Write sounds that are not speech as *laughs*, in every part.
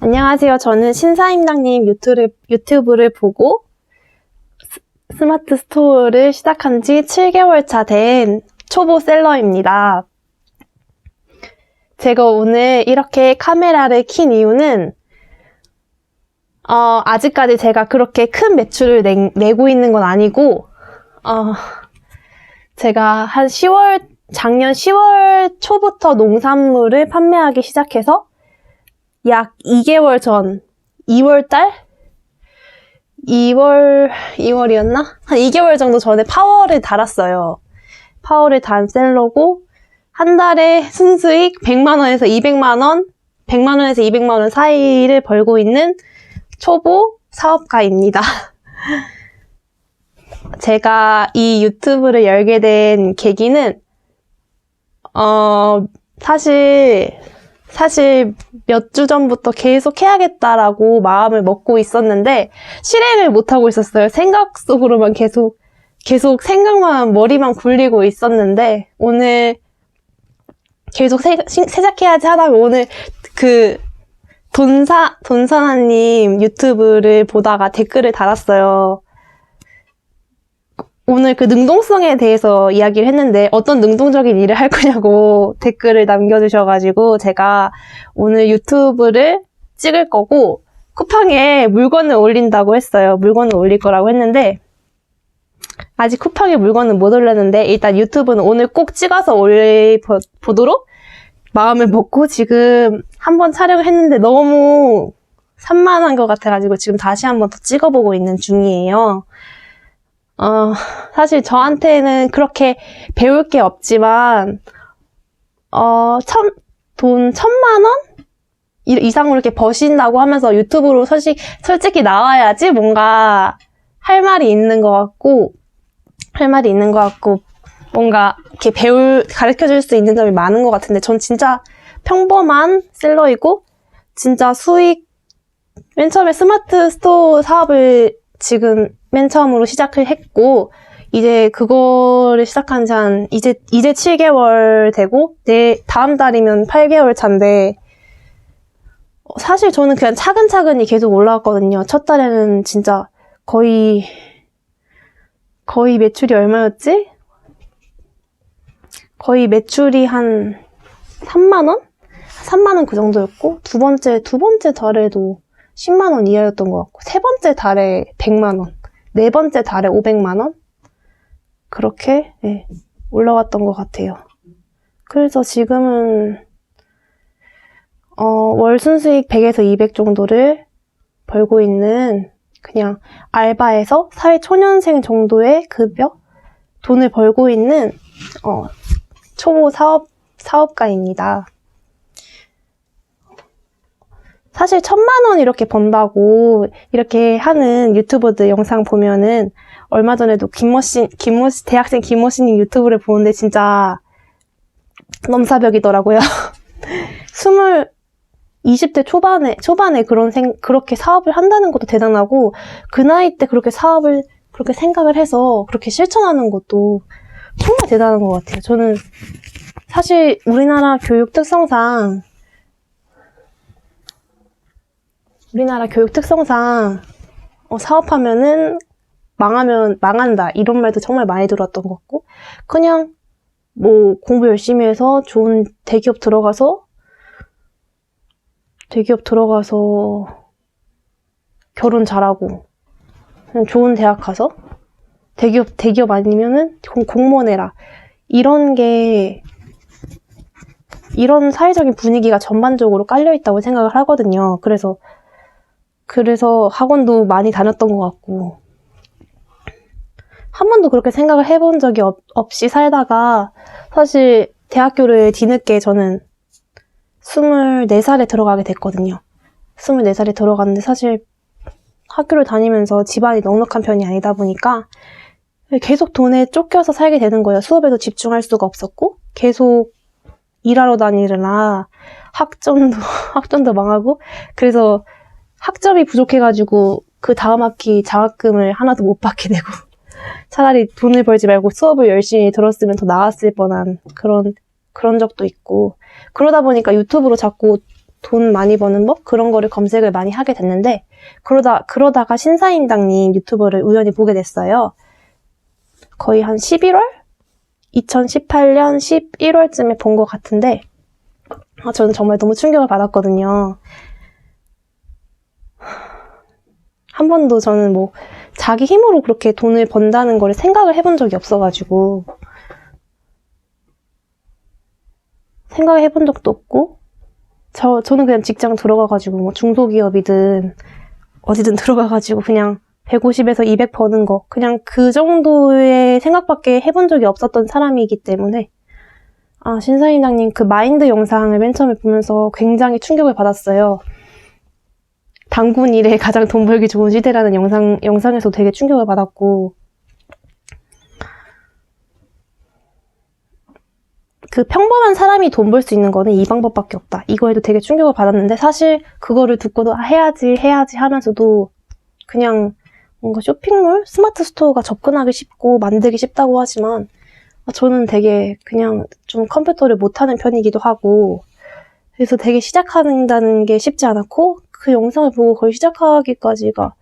안녕하세요. 저는 신사임당님 유튜브를, 유튜브를 보고 스- 스마트 스토어를 시작한 지 7개월 차 된 초보 셀러입니다. 제가 오늘 이렇게 카메라를 킨 이유는 어, 아직까지 제가 그렇게 큰 매출을 내, 고 있는 건 아니고 어, 제가 한 10월 작년 10월 초부터 농산물을 판매하기 시작해서 약 2개월 전, 2월 달? 2월, 2월이었나? 한 2개월 정도 전에 파워를 달았어요. 파워를 단 셀러고, 한 달에 순수익 100만원에서 200만원, 100만원에서 200만원 사이를 벌고 있는 초보 사업가입니다. *laughs* 제가 이 유튜브를 열게 된 계기는, 어, 사실, 사실 몇 주 전부터 계속 해야겠다라고 마음을 먹고 있었는데 실행을 못하고 있었어요. 생각 속으로만 계속 계속 생각만 머리만 굴리고 있었는데 오늘 계속 세, 시작해야지 하다가 오늘 그 돈사 돈사나님 유튜브를 보다가 댓글을 달았어요. 오늘 그 능동성에 대해서 이야기를 했는데 어떤 능동적인 일을 할 거냐고 *laughs* 댓글을 남겨주셔가지고 제가 오늘 유튜브를 찍을 거고 쿠팡에 물건을 올린다고 했어요. 물건을 올릴 거라고 했는데 아직 쿠팡에 물건은 못 올렸는데 일단 유튜브는 오늘 꼭 찍어서 올려보도록 마음을 먹고 지금 한번 촬영을 했는데 너무 산만한 것 같아가지고 지금 다시 한번 더 찍어보고 있는 중이에요. 어, 사실 저한테는 그렇게 배울 게 없지만, 어, 천, 돈 천만 원? 이- 이상으로 이렇게 버신다고 하면서 유튜브로 솔직, 솔직히 나와야지 뭔가 할 말이 있는 것 같고, 할 말이 있는 것 같고, 뭔가 이렇게 배울, 가르쳐 줄 수 있는 점이 많은 것 같은데, 전 진짜 평범한 셀러이고, 진짜 수익, 맨 처음에 스마트 스토어 사업을 지금 맨 처음으로 시작을 했고, 이제 그거를 시작한 지 한, 이제, 이제 7개월 되고, 내, 다음 달이면 8개월 차인데, 어, 사실 저는 그냥 차근차근히 계속 올라왔거든요. 첫 달에는 진짜 거의, 거의 매출이 얼마였지? 거의 매출이 한 3만 원? 3만 원 그 정도였고, 두 번째, 두 번째 달에도 10만 원 이하였던 것 같고, 세 번째 달에 100만 원, 네 번째 달에 500만 원? 그렇게, 예, 올라왔던 것 같아요. 그래서 지금은, 어, 월 순수익 100에서 200 정도를 벌고 있는, 그냥 알바에서 사회초년생 정도의 급여? 돈을 벌고 있는, 어, 초보 사업, 사업가입니다. 사실 천만 원 이렇게 번다고 이렇게 하는 유튜버들 영상 보면은 얼마 전에도 김모씨, 김모씨, 대학생 김모씨님 유튜브를 보는데 진짜 넘사벽이더라고요. *laughs* 스물, 20대 초반에, 초반에 그런 생, 그렇게 사업을 한다는 것도 대단하고 그 나이 때 그렇게 사업을 그렇게 생각을 해서 그렇게 실천하는 것도 정말 대단한 것 같아요. 저는 사실 우리나라 교육 특성상 우리나라 교육 특성상 어, 사업하면은 망하면 망한다 이런 말도 정말 많이 들었던 것 같고 그냥 뭐 공부 열심히 해서 좋은 대기업 들어가서 대기업 들어가서 결혼 잘하고 그냥 좋은 대학 가서 대기업 대기업 아니면은 공- 공무원 해라 이런 게 이런 사회적인 분위기가 전반적으로 깔려 있다고 생각을 하거든요. 그래서 그래서 학원도 많이 다녔던 것 같고 한 번도 그렇게 생각을 해본 적이 없, 없이 살다가 사실 대학교를 뒤늦게 저는 24살에 들어가게 됐거든요. 24살에 들어갔는데 사실 학교를 다니면서 집안이 넉넉한 편이 아니다 보니까 계속 돈에 쫓겨서 살게 되는 거예요. 수업에도 집중할 수가 없었고 계속 일하러 다니느라 학점도 *laughs* 학점도 망하고 그래서 학점이 부족해가지고 그 다음 학기 장학금을 하나도 못 받게 되고 *laughs* 차라리 돈을 벌지 말고 수업을 열심히 들었으면 더 나았을 뻔한 그런 그런 적도 있고 그러다 보니까 유튜브로 자꾸 돈 많이 버는 법 그런 거를 검색을 많이 하게 됐는데 그러다 그러다가 신사임당님 유튜버를 우연히 보게 됐어요. 거의 한 11월? 2018년 11월쯤에 본 것 같은데 아, 저는 정말 너무 충격을 받았거든요. 한 번도 저는 뭐 자기 힘으로 그렇게 돈을 번다는 걸 생각을 해본 적이 없어가지고 생각을 해본 적도 없고 저 저는 그냥 직장 들어가가지고 뭐 중소기업이든 어디든 *laughs* 들어가가지고 그냥 150에서 200 버는 거 그냥 그 정도의 생각밖에 해본 적이 없었던 사람이기 때문에 아 신사임당님 그 마인드 영상을 맨 처음에 보면서 굉장히 충격을 받았어요. 단군 일에 가장 돈 벌기 좋은 시대라는 영상 영상에서 되게 충격을 받았고 그 평범한 사람이 돈 벌 수 있는 거는 이 방법밖에 없다. 이거에도 되게 충격을 받았는데 사실 그거를 듣고도 아, 해야지 해야지 하면서도 그냥 뭔가 쇼핑몰, 스마트 스토어가 접근하기 쉽고 만들기 쉽다고 하지만 아, 저는 되게 그냥 좀 컴퓨터를 못하는 편이기도 하고 그래서 되게 시작한다는 게 쉽지 않았고 그 영상을 보고 거의 시작하기까지가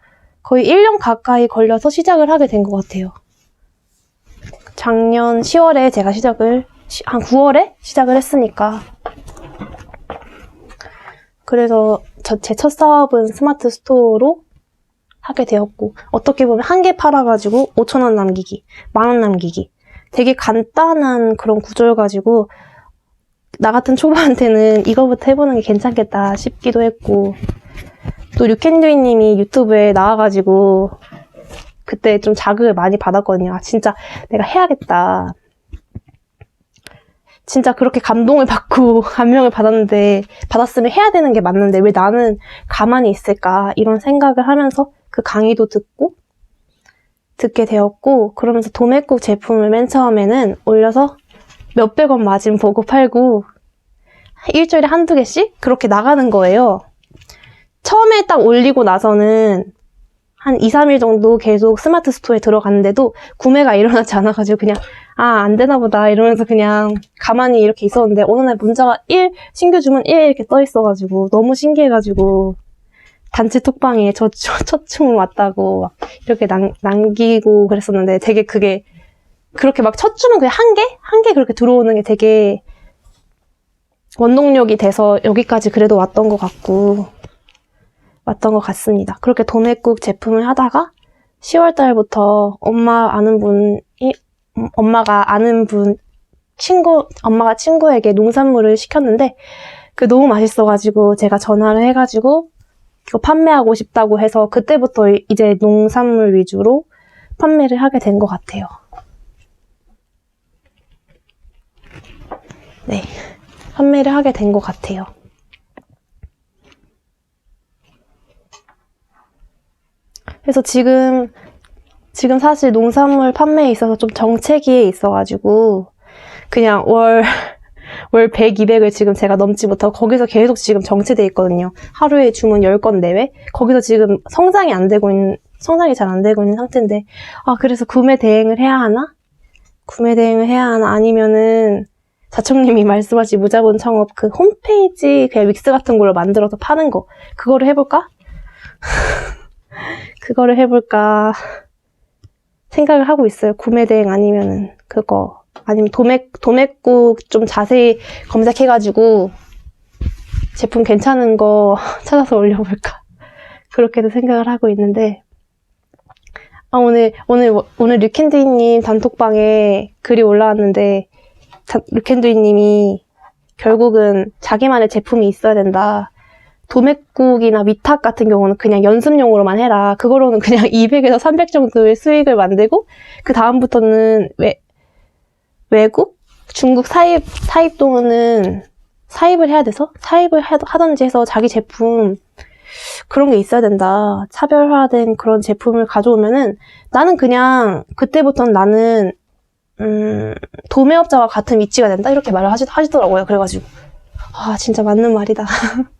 거의 1년 가까이 걸려서 시작을 하게 된 것 같아요. 작년 10월에 제가 시작을 시- 한 9월에 시작을 했으니까. 그래서 제 첫 사업은 스마트 스토어로 하게 되었고 어떻게 보면 한 개 팔아가지고 5천 원 남기기, 만 원 남기기. 되게 간단한 그런 구조를 가지고 나 같은 초보한테는 이거부터 해보는 게 괜찮겠다 싶기도 했고 또 류캔듀이님이 유튜브에 나와가지고 그때 좀 자극을 많이 받았거든요. 아, 진짜 내가 해야겠다. 진짜 그렇게 감동을 *laughs* 받고 감명을 받았는데 받았으면 해야 되는 게 맞는데 왜 나는 가만히 있을까 이런 생각을 하면서 그 강의도 듣고 듣게 되었고 그러면서 도매국 제품을 맨 처음에는 올려서 몇백 원 마진 보고 팔고 일주일에 한두 개씩 그렇게 나가는 거예요. 처음에 딱 올리고 나서는 한 2, 3일 정도 계속 스마트 스토어에 들어갔는데도 구매가 일어나지 않아가지고 그냥 아, 안 되나 보다 이러면서 그냥 가만히 이렇게 있었는데 어느 날 문자가 1, 신규 주문 1 이렇게 떠 있어가지고 너무 신기해가지고 단체 톡방에 저, 저, 첫 주문 왔다고 막 이렇게 남, 남기고 그랬었는데 되게 그게 그렇게 막 첫 주문 그냥 한 개? 한 개 그렇게 들어오는 게 되게 원동력이 돼서 여기까지 그래도 왔던 것 같고 왔던 것 같습니다. 그렇게 도매국 제품을 하다가 10월 달부터 엄마 아는 분이 음, 엄마가 아는 분 친구 엄마가 친구에게 농산물을 시켰는데 그 너무 맛있어가지고 제가 전화를 해가지고 이거 판매하고 싶다고 해서 그때부터 이제 농산물 위주로 판매를 하게 된 것 같아요. 네, 판매를 하게 된 것 같아요. 그래서 지금 지금 사실 농산물 판매에 있어서 좀 정체기에 있어가지고 그냥 월, *laughs* 월 100, 200을 지금 제가 넘지 못하고 거기서 계속 지금 정체돼 있거든요. 하루에 주문 10건 내외? 거기서 지금 성장이 안 되고 있는, 성장이 잘 안 되고 있는 상태인데 아 그래서 구매 대행을 해야 하나? 구매 대행을 해야 하나? 아니면은 자청님이 *laughs* 말씀하신 무자본 창업 그 홈페이지 그냥 믹스 같은 걸로 만들어서 파는 거 그거를 해볼까? *laughs* 그거를 해볼까 생각을 하고 있어요. 구매 대행 아니면은 그거 아니면 도매 도매국 좀 자세히 검색해가지고 제품 괜찮은 거 *laughs* 찾아서 올려볼까 *laughs* 그렇게도 생각을 하고 있는데 아 오늘 오늘 오늘 류캔디님 단톡방에 글이 올라왔는데 다- 류캔디님이 결국은 자기만의 제품이 있어야 된다. 도매국이나 위탁 같은 경우는 그냥 연습용으로만 해라. 그거로는 그냥 *laughs* 200에서 300 정도의 수익을 만들고 그 다음부터는 외, 외국, 중국 사입 사입 동은 사입을 해야 돼서 사입을 하- 하던지 해서 자기 제품 그런 게 있어야 된다. 차별화된 그런 제품을 가져오면은 나는 그냥 그때부터는 나는 음, 도매업자와 같은 위치가 된다 이렇게 말을 하시, 하시더라고요. 그래가지고 아 진짜 맞는 말이다. *laughs*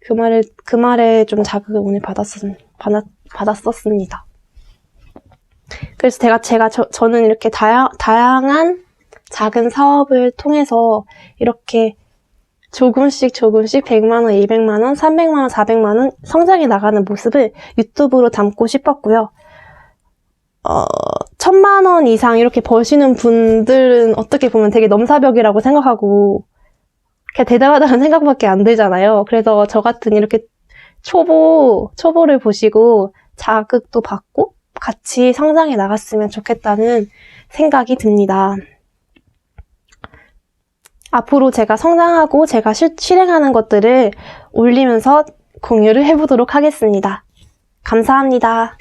그 말을 그 말에 좀 자극을 오늘 받았었 받았, 받았었습니다. 그래서 제가 제가 저, 저는 이렇게 다양 다양한 작은 사업을 통해서 이렇게 조금씩 조금씩 100만 원, 200만 원, 300만 원, 400만 원 성장해 나가는 모습을 유튜브로 담고 싶었고요. 어, 천만 원 이상 이렇게 버시는 분들은 어떻게 보면 되게 넘사벽이라고 생각하고, 그냥 대단하다는 *laughs* 생각밖에 안 들잖아요. 그래서 저 같은 이렇게 초보, 초보를 보시고 자극도 받고 같이 성장해 나갔으면 좋겠다는 생각이 듭니다. 앞으로 제가 성장하고 제가 실, 실행하는 것들을 올리면서 공유를 해보도록 하겠습니다. 감사합니다.